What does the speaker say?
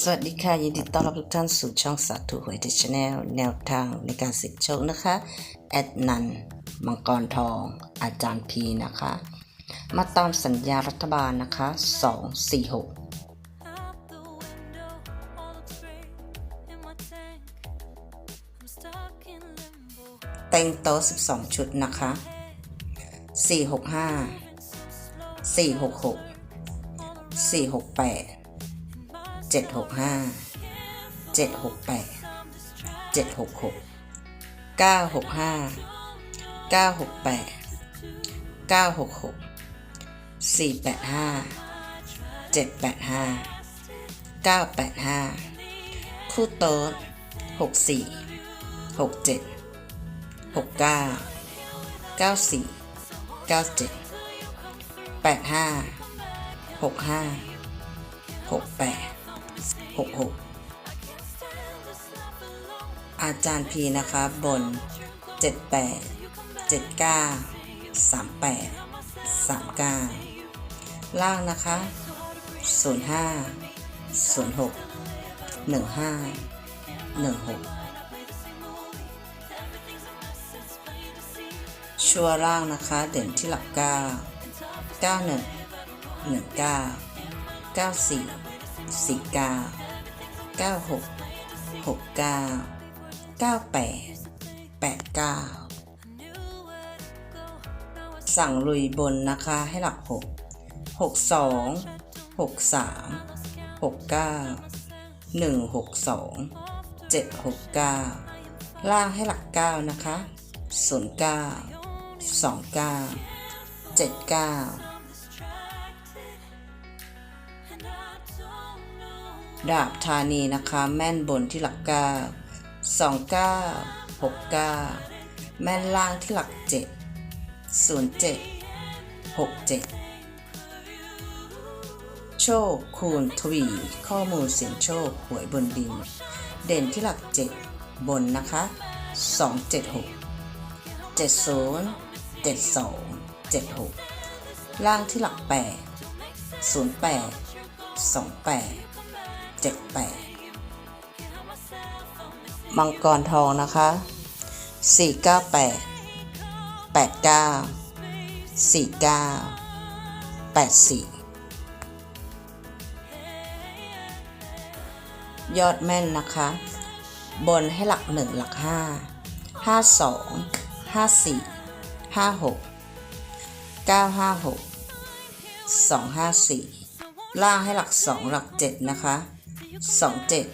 สวัสดีค่ะยินดีต้อนรับทุกท่านสู่ช่องสาธุหวยเดชแนลแนวทางในการสิทธิโชคนะคะ แอดนัน มังกรทอง อาจารย์พีนะคะ มาตามสัญญารัฐบาลนะคะ 246 เต็งโต๊ะ12 ชุดนะคะ 465 466 468 765 768 766 965 968 966 485 785 985คู่โต๊ะ64 67หกเก้าเก้าสี่เก้าเจ็ดแปดห้าหกห้าแปดหกหกอาจารย์พีนะคะบนเจ็ดแปดเจ็ดเก้าสามแปดสามเก้าล่างนะคะศูนย์ห้าศูนย์หกหนึ่งห้าหนึ่งหกชัวร์ล่างนะคะ เด่นที่หลัก 9 91 19 94 49 96 69 98 89 สั่งลุยบนนะคะให้หลัก 6 62 63 69 162 769 ล่างให้หลัก 9 นะคะ 09สองเก้าเจ็ ดาดาบธานีนะคะ แม่นบนที่หลักเก้าสองเก้าหกเก้าแม่นล่างที่หลักเจ็ดศูนย์เจ็ดหกเจ็ดโชคคูณทวี ข้อมูลเสียงโชคหวยบนดิน เด่นที่หลักเจ็ดบนนะคะสองเจ็ดหกเจ็ดศูนย์เจ็ดสองเจ็ดหกล่างที่หลักแปดศูนย์แปดสองแปด เจ็ดแปดมังกรทองนะคะสี่เก้าแปดแปดเก้าสี่เก้าแปดสี่ยอดแม่นนะคะ บนให้หลักหนึ่งหลักห้าห้าสองห้าสี่ห้าหกเก้าห้าหกสองห้าสี่ล่างให้หลักสองหลักเจ็ดนะคะ สองเจ็ด